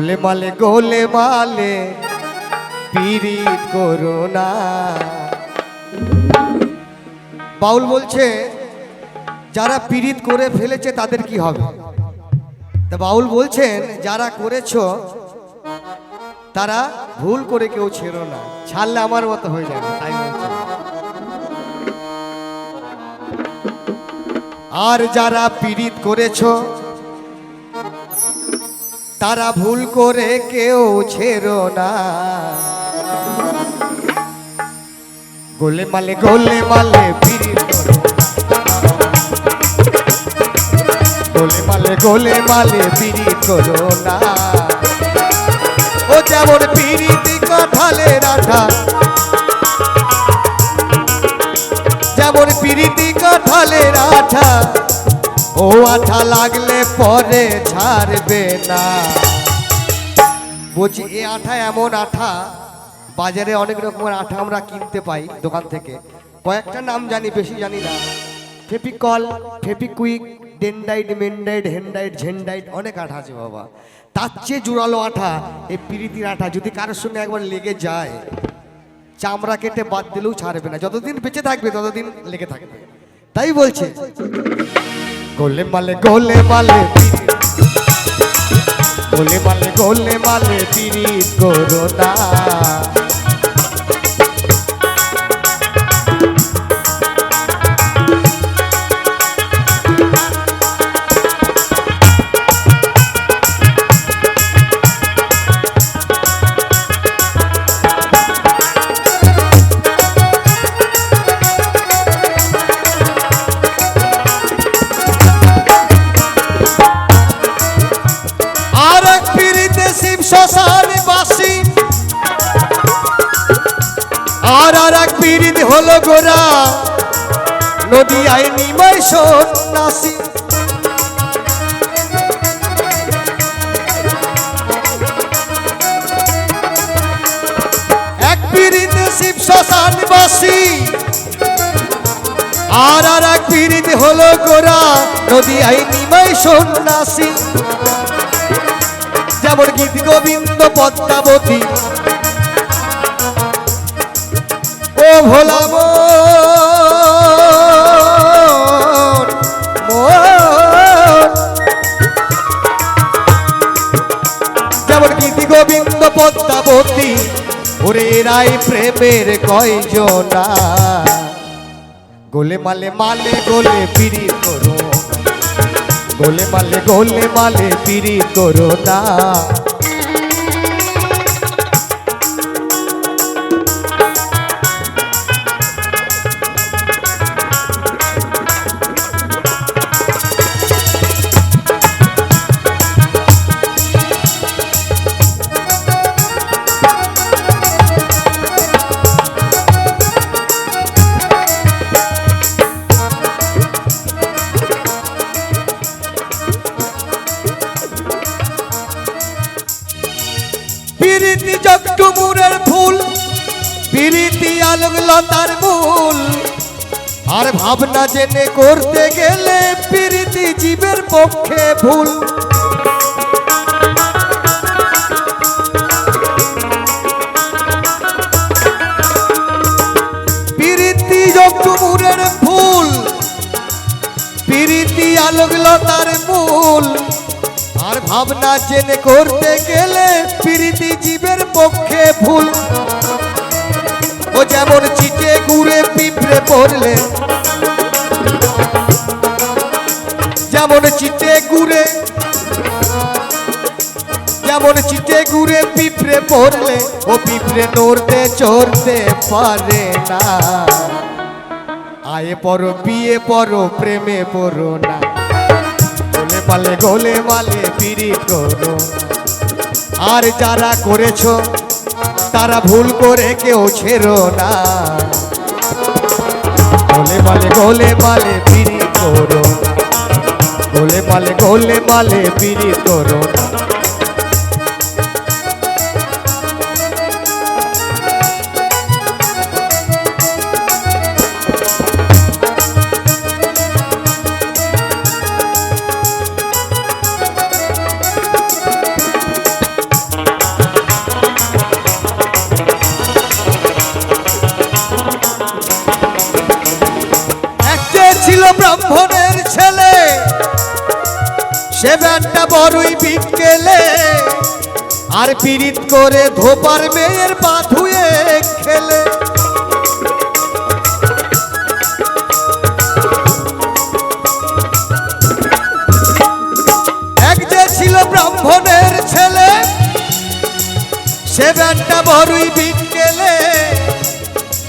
গোলে মালে গোলে মালে, পীড়িত করো না। বাউল বলছে, যারা পীড়িত করে ফেলেছে তাদের কি হবে? তা বাউল বলছেন, যারা করেছ, তারা ভুল করে কেউ ছেড়ো না। ছাড়লে আমার মতো হয়ে যাবে, তাই বলছে। আর যারা পীড়িত করেছ তারা ভুল করে কেউ ছেড়ো না। গোলে মালে গোলে মালে গোলে মালে গোলে মালে পীড়িত করো না। ও যেমন পীড়িতি কাঁঠালে রাঠা যেমন পীড়িতি কাঁঠালে রাঠা ও আঠা লাগলে পরে ছাড়বে না। বলছি, এ আঠা এমন আঠা, বাজারে অনেক রকমের আঠা আমরা কিনতে পাই দোকান থেকে। কয়েকটা নাম জানি, বেশি জানি না। ফেপিকল, ফেপিকুইক, ডেন্ডাইট, মেন্ডাইট, হেন্ডাইট, ঝেন্ডাইট, অনেক আঠা আছে বাবা। তার চেয়ে জোরালো আঠা এই পিরিতির আঠা, যদি কারোর সঙ্গে একবার লেগে যায়, চামড়া কেটে বাদ দিলেও ছাড়বে না। যতদিন বেঁচে থাকবে, ততদিন লেগে থাকবে। তাই বলছে। গোলে মালে গোলে মালে গোলে মালে গোলে মালে পিরিত করো না আর আর এক পিড়িত হলো গোরা নদী আই নিমাই সন্ন্যাসী। এক পিড়িতে শিব শ্মশান বাসি। আর আর এক পিড়িত হলো গোরা নদী আই নিমাই সন্ন্যাসী। যেমন গীত গোবিন্দ পদ্মাবতী। ও ভোলা মন। যেমন গীত গোবিন্দ পদ্মাবতী, ওরে রাই প্রেমের কয়জনা। গোলে মালে মালে, গোলে পিড়ি করো। গোলে মালে গোলে মালে পিড়ি করো না। পিরিতি জগটুমুরের ফুল, পিরিতি আলোক লতার মূল। আর ভাবনা জেনে করতে গেলে পিরিতি জীবের পক্ষে ভুল। ভাবনা জেনে করতে গেলে প্রীতি জীবের পক্ষে ভুল। ও যেমন চিটে ঘুরে পিঁপড়ে পড়লে, যেমন চিটে ঘুরে, যেমন চিটে ঘুরে পিঁপড়ে পড়লে, ও পিঁপড়ে নড়তে চড়তে পারে না। আয়ে পড়ো, বিয়ে পড়ো, প্রেমে পড়ো না। মালে গোলে মালে পিড়ি করো আর যারা করেছ, তারা ভুল করে কেউ ছেড়ো না। গোলে মালে গোলে মালে পিড়ি করো গোলে মালে গোলে মালে পিড়ি করো না বড়ই বিকেলে, আর পীড়িত করে ধোপার মেয়ের পা ধুয়ে খেলে। এক যে ছিল ব্রাহ্মণের ছেলে, সে ব্যাটটা বড়ই বিকেলে,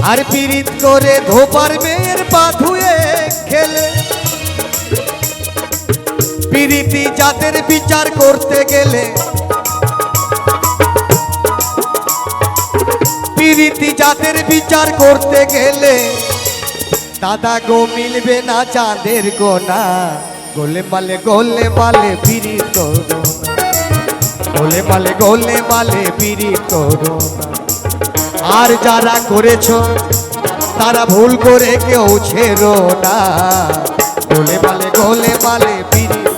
আর পীড়িত করে ধোপার মেয়ের পা ধুয়ে খেলে। পীড়িতি জাতের বিচার করতে গেলে। পীড়িতি জাতের বিচার করতে গেলে। দাদা গো মিলবে না চাঁদের গোনা। গোলে মালে গোলে মালে পীড়িত করো গোলে মালে গোলে মালে পীড়িত করো আর যারা করেছ, তারা ভুল করে কেউ ছেড়ো না। গোলে মালে গোলে মালে করো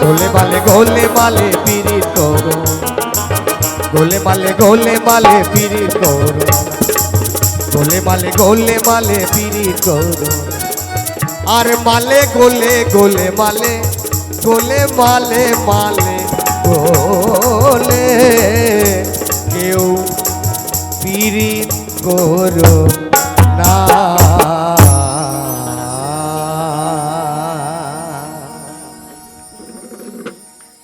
গোলে মালে গোলে মালে পীড়িত করো গোলে মালে গোলে মালে পীড়িত করো গোলে মালে গোলে মালে পীড়িত করো আর মালে গোলে গোলে মালে গোলে মালে মালে গো